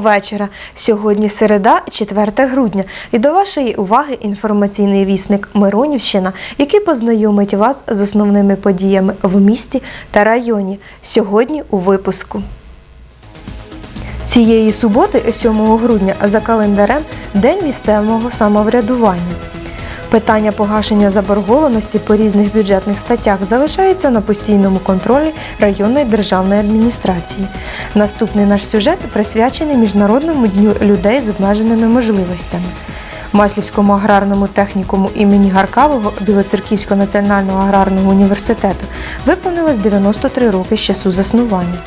Вечора. Сьогодні середа, 4 грудня. І до вашої уваги інформаційний вісник Миронівщина, який познайомить вас з основними подіями в місті та районі. Сьогодні у випуску. Цієї суботи, 7 грудня, за календарем День місцевого самоврядування. Питання погашення заборгованості по різних бюджетних статтях залишається на постійному контролі районної державної адміністрації. Наступний наш сюжет присвячений Міжнародному дню людей з обмеженими можливостями. Маслівському аграрному технікуму імені Гаркавого Білоцерківського національного аграрного університету виповнилось 93 роки з часу заснування.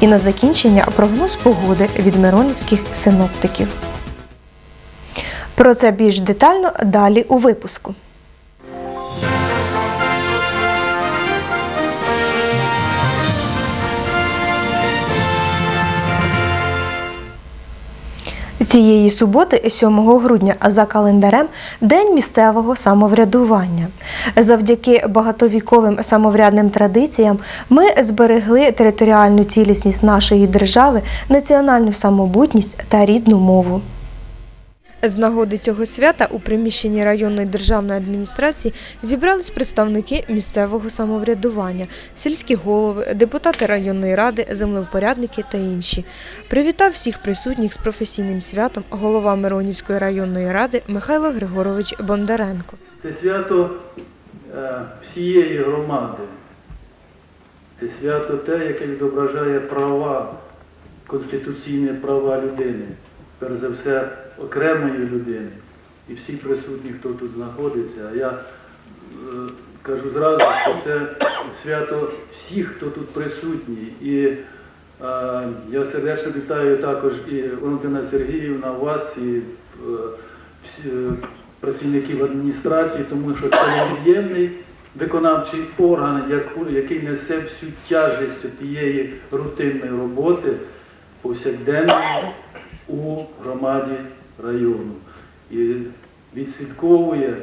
І на закінчення прогноз погоди від миронівських синоптиків. Про це більш детально далі у випуску. Цієї суботи, 7 грудня, за календарем День місцевого самоврядування. Завдяки багатовіковим самоврядним традиціям ми зберегли територіальну цілісність нашої держави, національну самобутність та рідну мову. З нагоди цього свята у приміщенні районної державної адміністрації зібрались представники місцевого самоврядування, сільські голови, депутати районної ради, землевпорядники та інші. Привітав всіх присутніх з професійним святом голова Миронівської районної ради Михайло Григорович Бондаренко. Це свято е, всієї громади. Це свято те, яке відображає права, конституційні права людини, перш за все окремої людини. І всі присутні, хто тут знаходиться. А я е, кажу зразу, що це свято всіх, хто тут присутній. І е, я сердечно вітаю також і Валентина Сергіївна, вас, і е, працівників адміністрації, тому що це невід'ємний виконавчий орган, який несе всю тяжесть тієї рутинної роботи повсякденної у громаді району. І відслідковує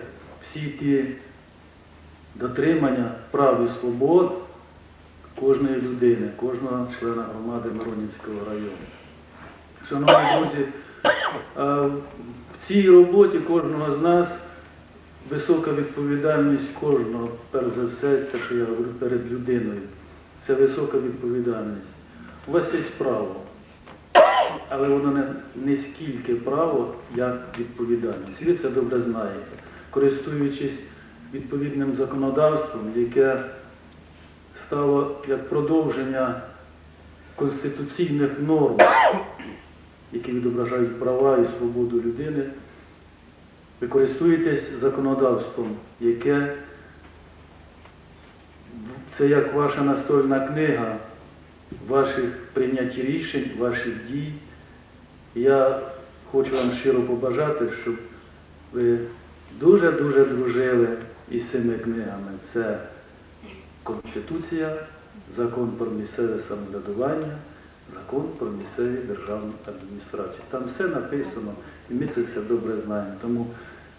всі ті дотримання прав і свобод кожної людини, кожного члена громади Миронівського району. Шановні друзі, в цій роботі кожного з нас висока відповідальність кожного, перш за все, те, що я говорю перед людиною. Це висока відповідальність. У вас є право, але воно не, не скільки право, як відповідальність. Ви це добре знаєте. Користуючись відповідним законодавством, яке стало як продовження конституційних норм, які відображають права і свободу людини, ви користуєтесь законодавством, яке це як ваша настольна книга ваших прийнятті рішень, ваших дій. Я хочу вам щиро побажати, щоб ви дуже-дуже дружили із цими книгами. Це Конституція, закон про місцеве самоврядування, закон про місцеві державні адміністрації. Там все написано, і ми це все добре знаємо. Тому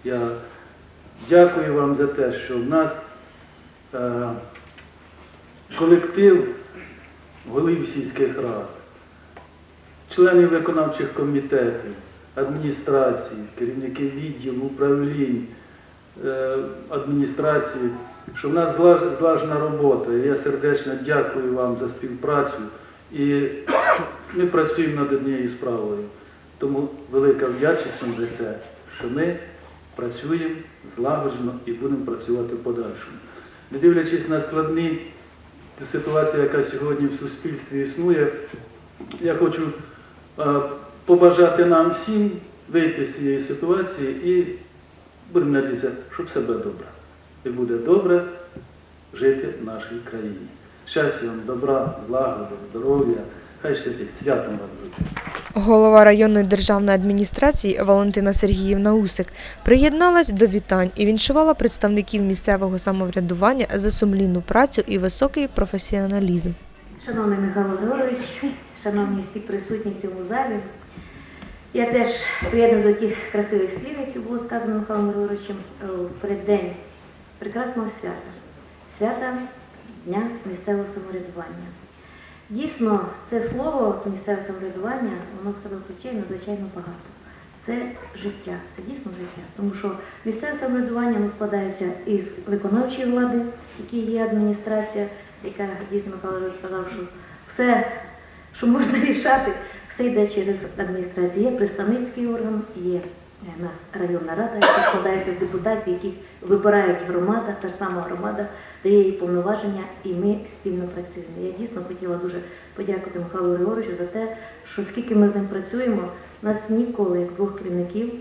я дякую вам за те, що в нас е, колектив голів сільських рад, членів виконавчих комітетів, адміністрації, керівники відділів, управлінь, е, адміністрації, що в нас злаж- злажена робота. Я сердечно дякую вам за співпрацю. І ми працюємо над однією справою. Тому велика вдячність вам за це, що ми працюємо злагоджено і будемо працювати в подальшому. Не дивлячись на складні ситуацію, яка сьогодні в суспільстві існує, я хочу побажати нам всім вийти з цієї ситуації і будемо надіятися, що все буде добре. І буде добре жити в нашій країні. Щастя вам, добра, злагоди, здоров'я. Хай щастить, святом вас буде. Голова районної державної адміністрації Валентина Сергіївна Усик приєдналась до вітань і віншувала представників місцевого самоврядування за сумлінну працю і високий професіоналізм. Шановний Михайло Григорович, шановні всі присутні в цьому залі, я теж приєдную до тих красивих слів, які було сказано Михайлом Григоровичем е, в переддень прекрасного свята, свята Дня місцевого самоврядування. Дійсно, це слово місцеве самоврядування, воно в себе включає надзвичайно багато. Це життя, це дійсно життя. Тому що місцеве самоврядування складається із виконавчої влади, які є адміністрація, яка дійсно Михайло сказав, що все, що можна рішати, все йде через адміністрацію. Є представницький орган, є е, у нас районна рада, яка складається з депутатів, яких вибирають громада, та ж сама громада дає їй повноваження, і ми спільно працюємо. Я дійсно хотіла дуже подякувати Михайлу Григоровичу за те, що скільки ми з ним працюємо, у нас ніколи як двох керівників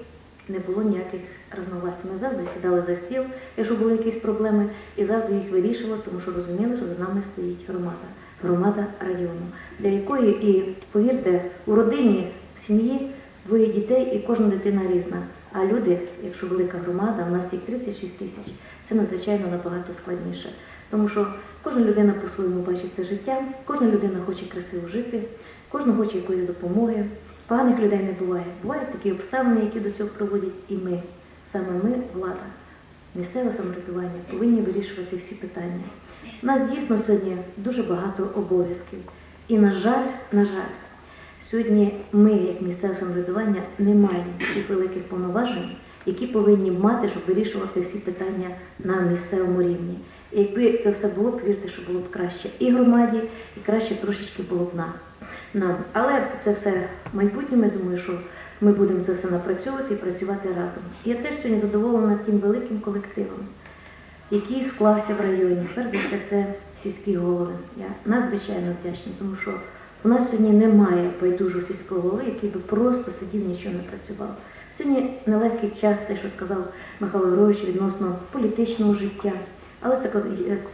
не було ніяких розновластів. Ми завжди сідали за стіл, якщо були якісь проблеми, і завжди їх вирішували, тому що розуміли, що за нами стоїть громада, громада району, для якої і повірте, у родині, в сім'ї двоє дітей, і кожна дитина різна. А люди, якщо велика громада, у нас їх 36 тисяч, це надзвичайно набагато складніше. Тому що кожна людина по-своєму бачить це життя, кожна людина хоче красиво жити, кожна хоче якоїсь допомоги. Поганих людей не буває. Бувають такі обставини, які до цього проводять, і ми, саме ми, влада, місцеве самоврядування, повинні вирішувати всі питання. У нас дійсно сьогодні дуже багато обов'язків. І, на жаль, на жаль, сьогодні ми, як місцеве самоврядування, не маємо тих великих повноважень, які повинні мати, щоб вирішувати всі питання на місцевому рівні. І якби це все було, повірте, що було б краще і громаді, і краще трошечки було б нам. нам. Але це все в майбутньому, я думаю, що ми будемо це все напрацьовувати і працювати разом. І я теж сьогодні задоволена тим великим колективом, який склався в районі. Перш за все, це сільські голови. Я надзвичайно вдячна, тому що у нас сьогодні немає байдужого сільського голови, який би просто сидів, нічого не працював. Сьогодні нелегкий час, те, що сказав Михайло Григорович відносно політичного життя. Але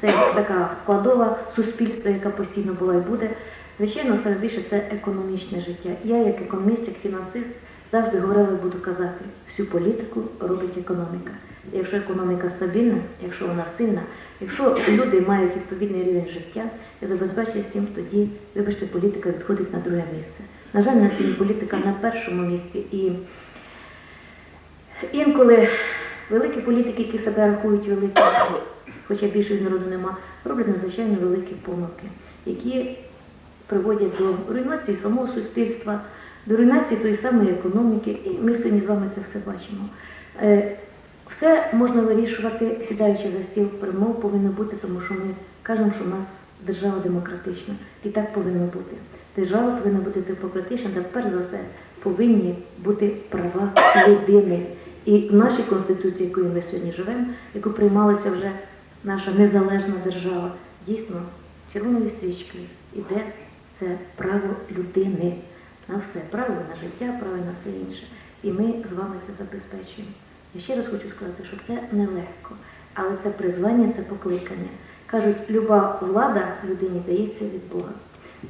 це, така складова суспільства, яка постійно була і буде. Звичайно, саме більше це економічне життя. Я, як економіст, як фінансист, завжди говорила буду казати, всю політику робить економіка. Якщо економіка стабільна, якщо вона сильна, якщо люди мають відповідний рівень життя і забезпечує всім, тоді, вибачте, політика відходить на друге місце. На жаль, на сьогодні політика на першому місці. І інколи великі політики, які себе рахують великими, хоча більшої народу нема, роблять надзвичайно великі помилки, які приводять до руйнації самого суспільства, до руйнації тої самої економіки. І ми сьогодні з вами це все бачимо. Все можна вирішувати, сідаючи за стіл перемов повинно бути, тому що ми кажемо, що в нас держава демократична. І так повинно бути. Держава повинна бути демократична, та перш за все повинні бути права людини. І в нашій конституції, якою ми сьогодні живемо, яку приймалася вже наша незалежна держава, дійсно червоною стрічкою іде це право людини на все, право на життя, право на все інше. І ми з вами це забезпечуємо. Я ще раз хочу сказати, що це нелегко, але це призвання, це покликання. Кажуть, люба влада людині дається від Бога.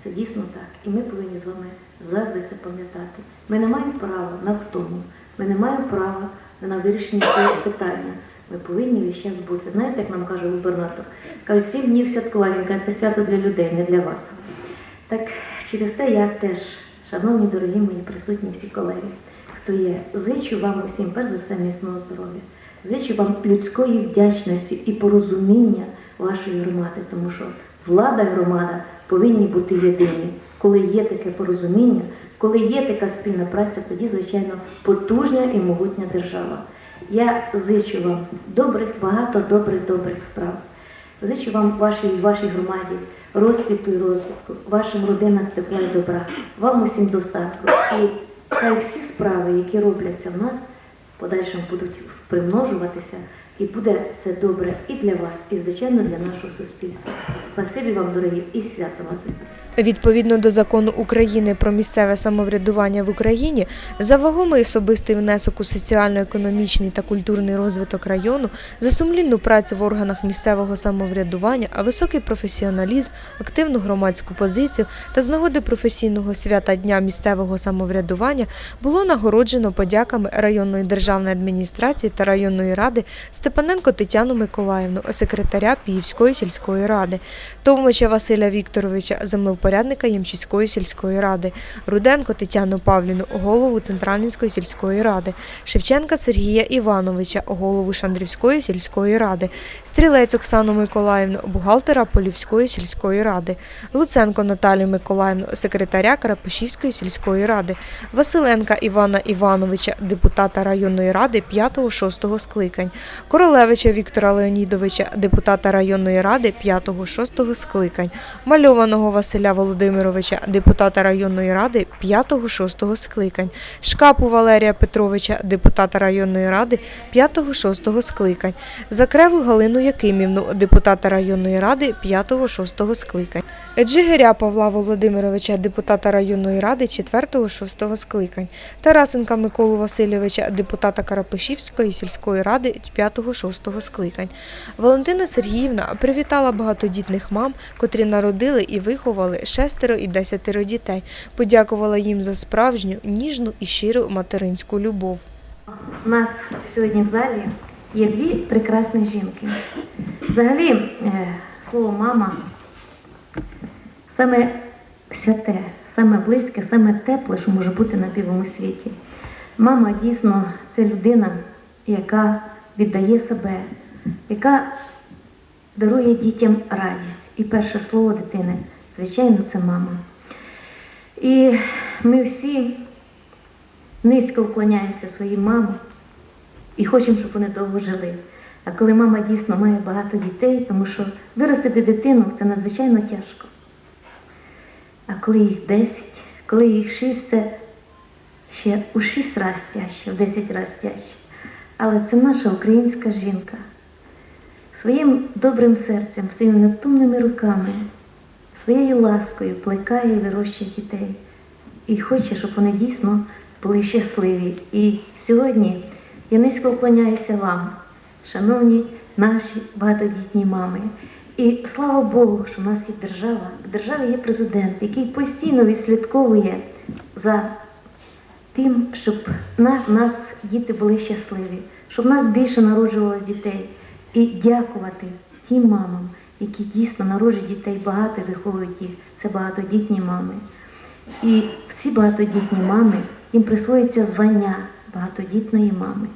Це дійсно так. І ми повинні з вами завжди це пам'ятати. Ми не маємо права на втому, ми не маємо права на вирішення цього питання. Ми повинні весь час бути. Знаєте, як нам каже губернатор? Кажуть, сім днів святкування, це свято для людей, не для вас. Так через те я теж, шановні дорогі мої присутні всі колеги, хто є, зичу вам усім, перш за все, міцного здоров'я. Зичу вам людської вдячності і порозуміння вашої громади, тому що влада і громада повинні бути єдині. Коли є таке порозуміння, коли є така спільна праця, тоді, звичайно, потужна і могутня держава. Я зичу вам добрих, багато добрих, добрих справ. Зичу вам вашій вашій громаді розквіту і розвитку, вашим родинам тепла і добра, вам усім достатку. І хай всі справи, які робляться в нас, в подальшому будуть примножуватися, і буде це добре і для вас, і звичайно для нашого суспільства. Спасибі вам, дорогі, і свято вас. Відповідно до закону України про місцеве самоврядування в Україні, за вагомий особистий внесок у соціально-економічний та культурний розвиток району, за сумлінну працю в органах місцевого самоврядування, а високий професіоналізм, активну громадську позицію та з нагоди професійного свята Дня місцевого самоврядування було нагороджено подяками районної державної адміністрації та районної ради Степаненко Тетяну Миколаївну, секретаря Піївської сільської ради, Товмича Василя Вікторовича, землевпорядника порядника Ямчиської сільської ради, Руденко Тетяну Павлівну, голову Центральницької сільської ради, Шевченка Сергія Івановича, голову Шандрівської сільської ради, Стрілець Оксану Миколаївну, бухгалтера Полівської сільської ради, Луценко Наталію Миколаївну, секретаря Карапишівської сільської ради, Василенка Івана Івановича, депутата районної ради 5-6 скликань, Королевича Віктора Леонідовича, депутата районної ради 5-6 скликань, Мальованого Василя Володимировича, депутата районної ради 5-6 скликань, Шкапу Валерія Петровича, депутата районної ради 5-6 скликань, Закреву Галину Якимівну, депутата районної ради 5-6 скликань, Джигиря Павла Володимировича, депутата районної ради 4-6 скликань, Тарасенка Миколу Васильовича, депутата Карапишівської сільської ради 5-6 скликань. Валентина Сергіївна привітала багатодітних мам, котрі народили і виховали шестеро і десятеро дітей, подякувала їм за справжню, ніжну і щиру материнську любов. У нас сьогодні в залі є дві прекрасні жінки. Взагалі, е, слово мама саме святе, саме близьке, саме тепле, що може бути на білому світі. Мама дійсно це людина, яка віддає себе, яка дарує дітям радість. І перше слово дитини, звичайно, це мама. І ми всі низько вклоняємося своїм мамам і хочемо, щоб вони довго жили. А коли мама дійсно має багато дітей, тому що виростити дитину це надзвичайно тяжко. А коли їх 10, коли їх 6, це ще у 6 разів тяжче, в 10 разів тяжче. Але це наша українська жінка. Своїм добрим серцем, своїми невтомними руками, своєю ласкою плекає і вирощує дітей. І хоче, щоб вони дійсно були щасливі. І сьогодні я низько вклоняюся вам, шановні наші багатодітні мами. І слава Богу, що в нас є держава. В державі є президент, який постійно відслідковує за тим, щоб на, нас діти були щасливі, щоб в нас більше народжувалося дітей. І дякувати тим мамам, які дійсно народжують дітей багато виховують їх. Це багатодітні мами. І всі багатодітні мами, їм присвоюється звання багатодітної мами.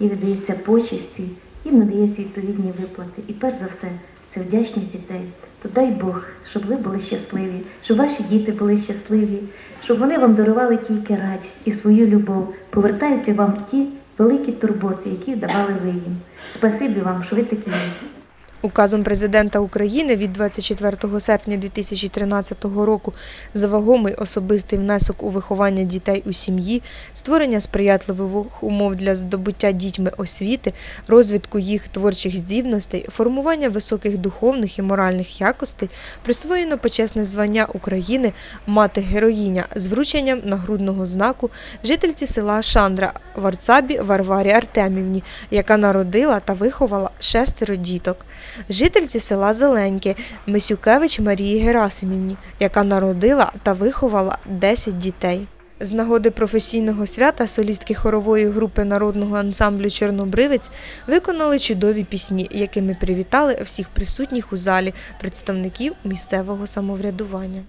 І видається почесті, їм надається відповідні виплати. І перш за все, це вдячність дітей. То дай Бог, щоб ви були щасливі, щоб ваші діти були щасливі, щоб вони вам дарували тільки радість і свою любов, повертаються вам ті великі турботи, які давали ви їм. Спасибі вам, що ви такі. Указом президента України від 24 серпня 2013 року за вагомий особистий внесок у виховання дітей у сім'ї, створення сприятливих умов для здобуття дітьми освіти, розвитку їх творчих здібностей, формування високих духовних і моральних якостей, присвоєно почесне звання України мати героїня з врученням нагрудного знаку жительці села Шандра Варцабі Варварі Артемівні, яка народила та виховала шестеро діток жительці села Зеленьке Мисюкевич Марії Герасимівні, яка народила та виховала 10 дітей. З нагоди професійного свята солістки хорової групи народного ансамблю Чорнобривець виконали чудові пісні, якими привітали всіх присутніх у залі представників місцевого самоврядування.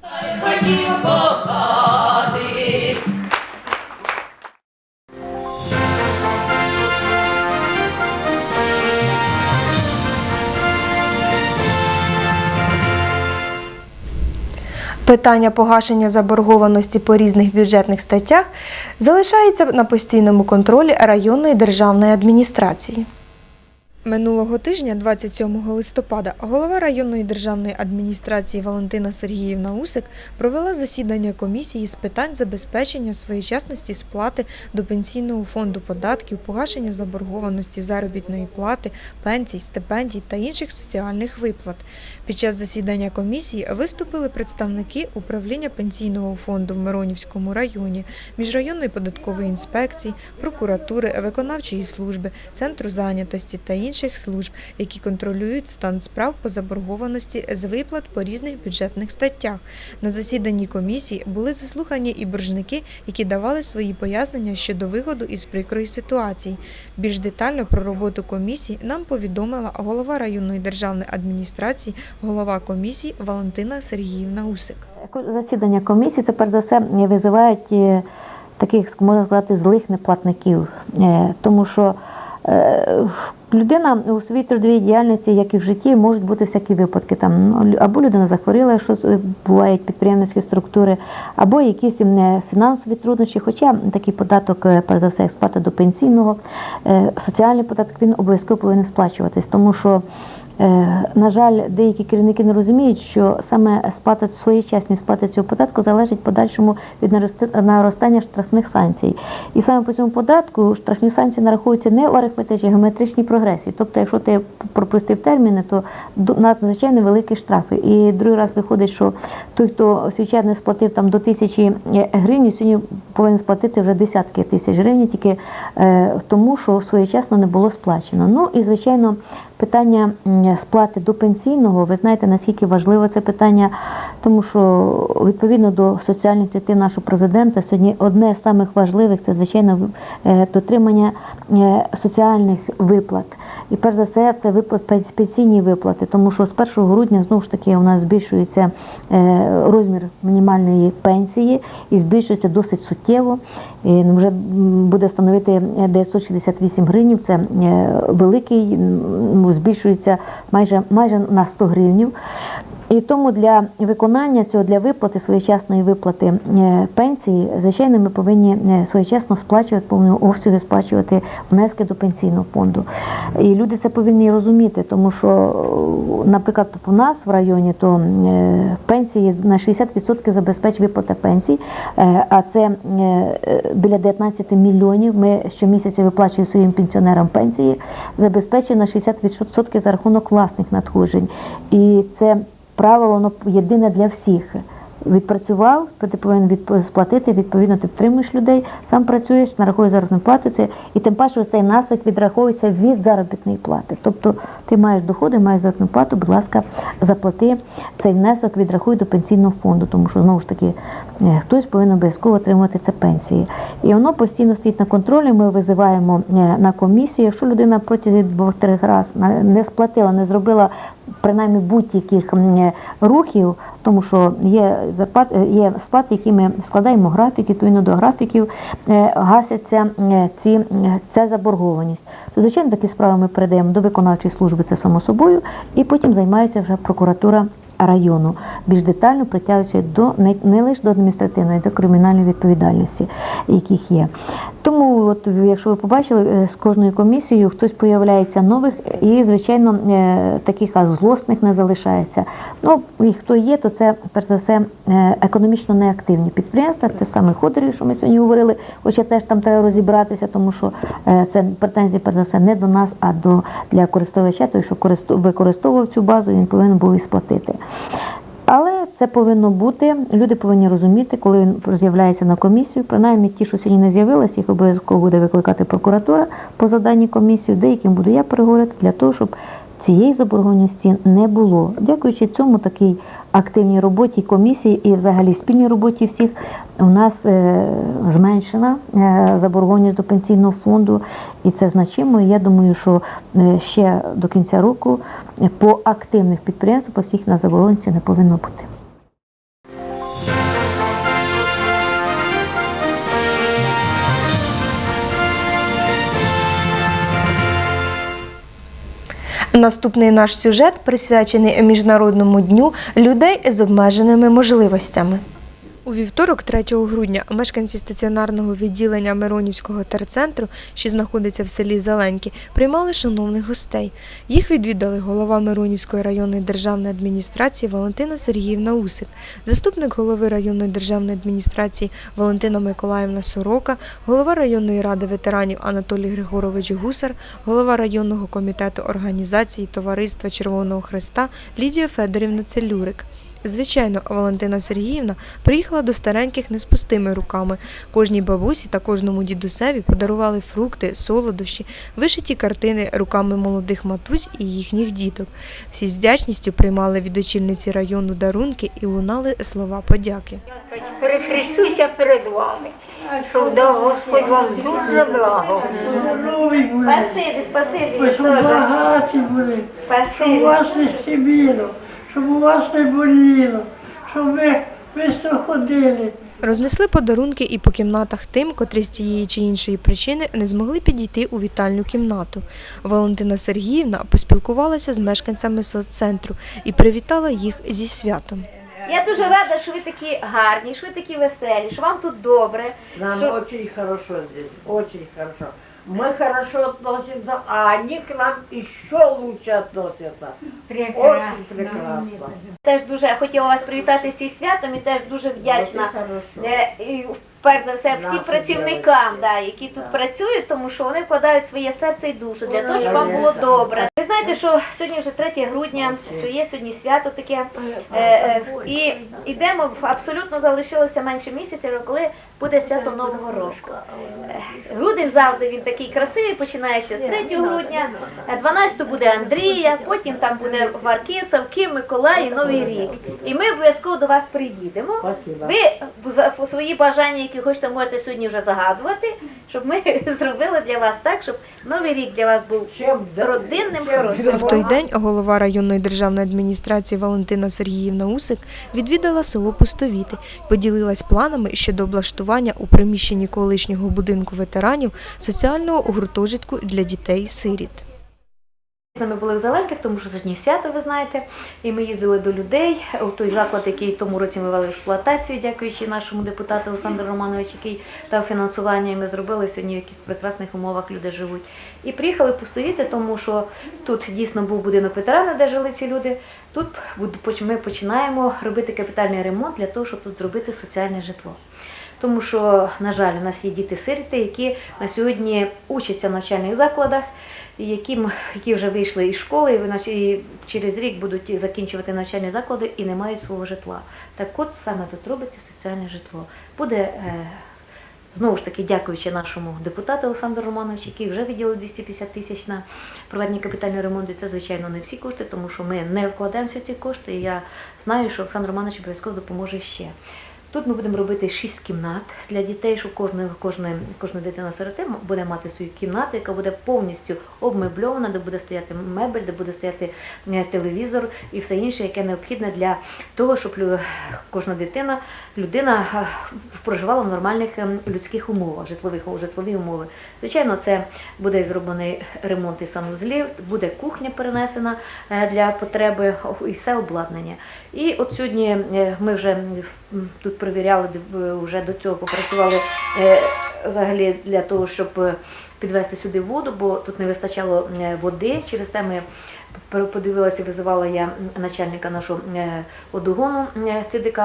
Питання погашення заборгованості по різних бюджетних статтях залишається на постійному контролі районної державної адміністрації. Минулого тижня, 27 листопада, голова районної державної адміністрації Валентина Сергіївна Усик провела засідання комісії з питань забезпечення своєчасності сплати до пенсійного фонду податків, погашення заборгованості заробітної плати, пенсій, стипендій та інших соціальних виплат. Під час засідання комісії виступили представники управління пенсійного фонду в Миронівському районі, міжрайонної податкової інспекції, прокуратури, виконавчої служби, центру зайнятості та інших служб, які контролюють стан справ по заборгованості з виплат по різних бюджетних статтях. На засіданні комісії були заслухані і боржники, які давали свої пояснення щодо виходу із прикрої ситуації. Більш детально про роботу комісії нам повідомила голова районної державної адміністрації, голова комісії Валентина Сергіївна Усик. засідання комісії це перш за все визивають е, таких, можна сказати, злих неплатників, Е, тому що е, людина у своїй трудовій діяльності, як і в житті, можуть бути всякі випадки. Там ну, або людина захворіла, е, бувають підприємницькі структури, або якісь фінансові труднощі. Хоча такий податок, перш за все, як сплата до пенсійного, соціальний податок він обов'язково повинен сплачуватись, тому що. Е, На жаль, деякі керівники не розуміють, що саме сплата своєчасність сплати цього податку залежить подальшому від наростання штрафних санкцій. І саме по цьому податку штрафні санкції нараховуються не в арифметичній, а геометричній прогресії. Тобто, якщо ти пропустив терміни, то надзвичайно великі штрафи. І другий раз виходить, що той, хто свій не сплатив там до тисячі е, гривень, сьогодні повинен сплатити вже десятки тисяч гривень, тільки е, тому, що своєчасно не було сплачено. Ну і звичайно. Питання сплати до пенсійного, ви знаєте, наскільки важливе це питання, тому що відповідно до соціальної цвіти нашого президента сьогодні одне з самих важливих це звичайно е, дотримання е, соціальних виплат. І перш за все, це виплат пенсійні виплати, тому що з 1 грудня знову ж таки у нас збільшується е, розмір мінімальної пенсії і збільшується досить суттєво. І вже буде становити 968 гривень. Це е, великий, ну, збільшується майже майже на 100 гривнів. І тому для виконання цього, для виплати своєчасної виплати е, пенсії, звичайно, ми повинні е, своєчасно сплачувати повною обсяги сплачувати внески до пенсійного фонду. І люди це повинні розуміти, тому що, е, наприклад, у нас в районі то пенсії на 60% забезпечує виплата пенсій, а це біля 19 мільйонів. Ми щомісяця виплачуємо своїм пенсіонерам пенсії, забезпечує на 60% за рахунок власних надходжень. І це правило воно єдине для всіх. Відпрацював, то ти повинен сплатити, відповідно, ти втримуєш людей, сам працюєш, нарахуєш заробітну плату, і тим паче цей наслідок відраховується від заробітної плати. Тобто ти маєш доходи, маєш заробітну плату, будь ласка, заплати цей внесок, відрахуй до пенсійного фонду, тому що знову ж таки е, хтось повинен обов'язково отримувати це пенсії. І воно постійно стоїть на контролі. Ми визиваємо е, на комісію. Якщо людина протягом двох-трьох разів не сплатила, не зробила принаймні будь-яких рухів, тому що є зарплат, е, є сплати, які ми складаємо графік, відповідно до графіків е, гасяться е, ці, е, ця заборгованість. То, звичайно, такі справи ми передаємо до виконавчої служби, це само собою, і потім займається вже прокуратура району, більш детально притягуючи до не, не лише до адміністративної, а до кримінальної відповідальності, яких є. Тому, от, якщо ви побачили, е, з кожною комісією хтось появляється нових, і, звичайно, е, таких аж злосних не залишається. Ну, і хто є, то це, перш за все, е, економічно неактивні підприємства, те саме ходорів, що ми сьогодні говорили, хоча теж там треба розібратися, тому що це претензії, перш за все, не до нас, а до для користувача, той, що використовував цю базу, він повинен був і сплатити. Але це повинно бути. Люди повинні розуміти, коли він з'являється на комісію. Принаймні ті, що сьогодні не з'явилися, їх обов'язково буде викликати прокуратура по заданні комісії, деяким буду я переговорити для того, щоб цієї заборгованості не було. Дякуючи цьому такій активній роботі комісії і взагалі спільній роботі всіх у нас е, зменшена е, заборгованість до пенсійного фонду, і це значимо. Я думаю, що е, ще до кінця року по активних підприємствах по всіх на заборгованості не повинно бути. Наступний наш сюжет присвячений Міжнародному дню людей з обмеженими можливостями. У вівторок, 3 грудня, мешканці стаціонарного відділення Миронівського терцентру, що знаходиться в селі Зеленькі, приймали шановних гостей. Їх відвідали голова Миронівської районної державної адміністрації Валентина Сергіївна Усик, заступник голови районної державної адміністрації Валентина Миколаївна Сорока, голова районної ради ветеранів Анатолій Григорович Гусар, голова районного комітету організації Товариства Червоного Христа Лідія Федорівна Целюрик. Звичайно, Валентина Сергіївна приїхала до стареньких не з пустими руками. Кожній бабусі та кожному дідусеві подарували фрукти, солодощі, вишиті картини руками молодих матусь і їхніх діток. Всі з вдячністю приймали від очільниці району дарунки і лунали слова подяки. Перехрестюся перед вами, щоб дав Господь вам дуже благо. Спасибі, спасибі, Ви щоб багаті були, щоб у Спасибі. Щоб у вас не боліло, щоб ви Бистро ходили. Рознесли подарунки і по кімнатах тим, котрі з тієї чи іншої причини не змогли підійти у вітальну кімнату. Валентина Сергіївна поспілкувалася з мешканцями соццентру і привітала їх зі святом. Я дуже рада, що ви такі гарні, що ви такі веселі, що вам тут добре. Нам очень хорошо здесь, очень хорошо. Мы хорошо относимся, а они к нам еще лучше относятся. Очень прекрасно. Теж дуже хотіла вас привітати зі святом і теж дуже вдячна. Е, І перш за все всім працівникам, да, які тут працюють, тому що вони вкладають своє серце і душу для того, щоб вам було добре. Ви знаєте, що сьогодні вже 3 грудня, що є сьогодні свято таке, е, е, і йдемо абсолютно залишилося менше місяця, коли буде свято Нового року. Е, Грудень завжди він такий красивий, починається з 3 грудня, е, 12 буде Андрія, потім там буде Варки, Савки, Миколай і Новий рік. І ми обов'язково до вас приїдемо. Ви за- свої бажання, які хочете, можете сьогодні вже загадувати, щоб ми зробили для вас так, щоб новий рік для вас був родинним хорошим. В той день голова районної державної адміністрації Валентина Сергіївна Усик відвідала село Пустовіти, поділилась планами щодо облаштування у приміщенні колишнього будинку ветеранів соціального гуртожитку для дітей-сиріт. Ми були в Зеленках, тому що сьогодні свято, ви знаєте, і ми їздили до людей у той заклад, який в тому році ми вели в експлуатацію, дякуючи нашому депутату Олександру Романовичу, який дав фінансування, ми зробили сьогодні, в яких прекрасних умовах люди живуть. І приїхали пустовіти, тому що тут дійсно був будинок ветерана, де жили ці люди. Тут ми починаємо робити капітальний ремонт для того, щоб тут зробити соціальне житло. Тому що, на жаль, у нас є діти-сироти, які на сьогодні учаться в навчальних закладах, і яким, які вже вийшли із школи, і через рік будуть закінчувати навчальні заклади і не мають свого житла. Так от саме тут робиться соціальне житло. Буде е, знову ж таки дякуючи нашому депутату Олександру Романовичу, який вже виділив 250 тисяч на проведення капітального ремонту. Це, звичайно, не всі кошти, тому що ми не вкладаємося в ці кошти. І я знаю, що Олександр Романович обов'язково допоможе ще. Тут ми будемо робити шість кімнат для дітей, щоб кожна, кожна, кожна дитина сироти буде мати свою кімнату, яка буде повністю обмебльована, де буде стояти мебель, де буде стояти е, телевізор і все інше, яке необхідне для того, щоб кожна дитина, людина е, проживала в нормальних ем, людських умовах, житлових житлові умови. Звичайно, це буде зроблений ремонт і санузлів, буде кухня перенесена е, для потреби і все обладнання. І от сьогодні е, ми вже тут перевіряли, е, вже до цього попрацювали е, взагалі для того, щоб підвести сюди воду, бо тут не вистачало води. Через те ми подивилася, визивала я начальника нашого водогону ЦДК.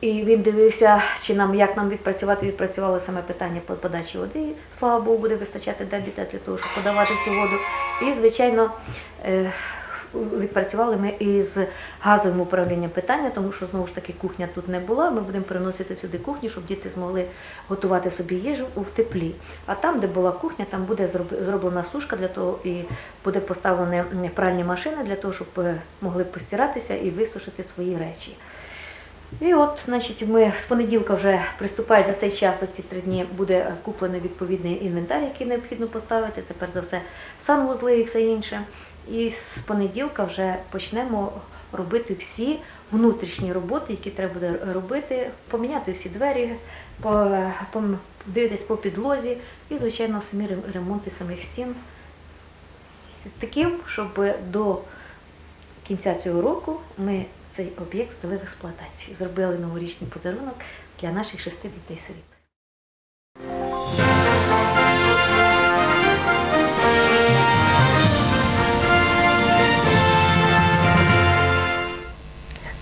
І він дивився, чи нам як нам відпрацювати, відпрацювали саме питання по подачі води. Слава Богу, буде вистачати для дітей для того, щоб подавати цю воду. І, звичайно, відпрацювали ми із газовим управлінням питання, тому що знову ж таки кухня тут не була. Ми будемо переносити сюди кухню, щоб діти змогли готувати собі їжу в теплі. А там, де була кухня, там буде зроблена сушка для того і буде поставлені пральні машини для того, щоб е, могли постиратися і висушити свої речі. І от, значить, ми з понеділка вже приступає за цей час, за ці три дні буде куплений відповідний інвентар, який необхідно поставити. Це перш за все санвузли і все інше. І з понеділка вже почнемо робити всі внутрішні роботи, які треба буде робити, поміняти всі двері, дивитись по підлозі і, звичайно, самі ремонти самих стін. Таким, щоб до кінця цього року ми цей об'єкт здали в експлуатацію. Зробили новорічний подарунок для наших шести дітей-сиріт.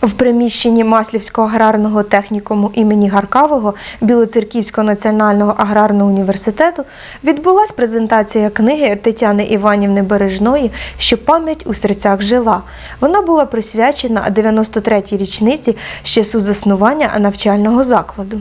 В приміщенні Маслівського аграрного технікуму імені Гаркавого Білоцерківського національного аграрного університету відбулася презентація книги Тетяни Іванівни Бережної Що пам'ять у серцях жила. Вона була присвячена 93-й річниці ще сузаснування заснування навчального закладу.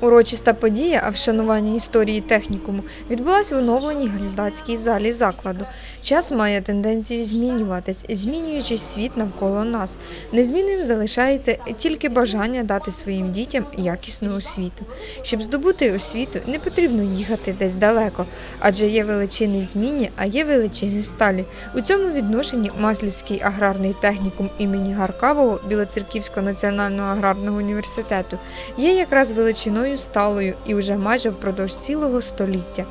Урочиста подія, а вшанування історії технікуму, відбулася в оновленій глядацькій залі закладу. Час має тенденцію змінюватись, змінюючи світ навколо нас. Незмінним залишається тільки бажання дати своїм дітям якісну освіту. Щоб здобути освіту, не потрібно їхати десь далеко, адже є величини змінні, а є величини сталі. У цьому відношенні Маслівський аграрний технікум імені Гаркавого Білоцерківського національного аграрного університету є якраз величиною сталою і вже майже впродовж цілого століття.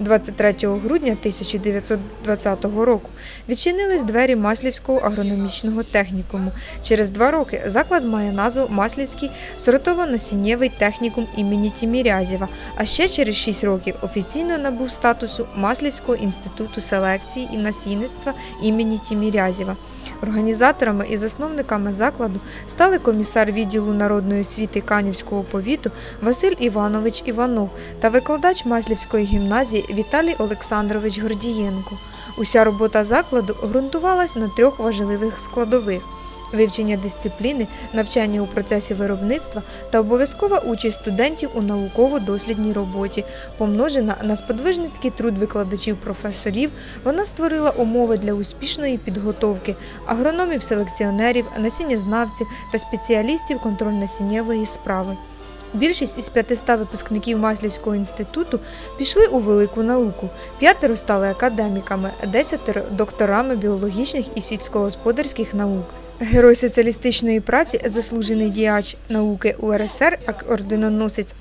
23 грудня 1920 року відчинились двері Маслівського агрономічного технікуму. Через два роки заклад має назву Маслівський сортово-насіннєвий технікум імені Тімірязєва, а ще через 6 років офіційно набув статусу Маслівського інституту селекції і насінництва імені Тімірязєва. Організаторами і засновниками закладу стали комісар відділу народної освіти Канівського повіту Василь Іванович Іванов та викладач Маслівської гімназії Віталій Олександрович Гордієнко. Уся робота закладу ґрунтувалась на трьох важливих складових. Вивчення дисципліни, навчання у процесі виробництва та обов'язкова участь студентів у науково-дослідній роботі, помножена на сподвижницький труд викладачів-професорів, вона створила умови для успішної підготовки агрономів, селекціонерів, насіннєзнавців та спеціалістів контрольно-насіннєвої справи. Більшість із 500 випускників Маслівського інституту пішли у велику науку. П'ятеро стали академіками, десятеро докторами біологічних і сільськогосподарських наук. Герой соціалістичної праці, заслужений діяч науки УРСР, орденоносець.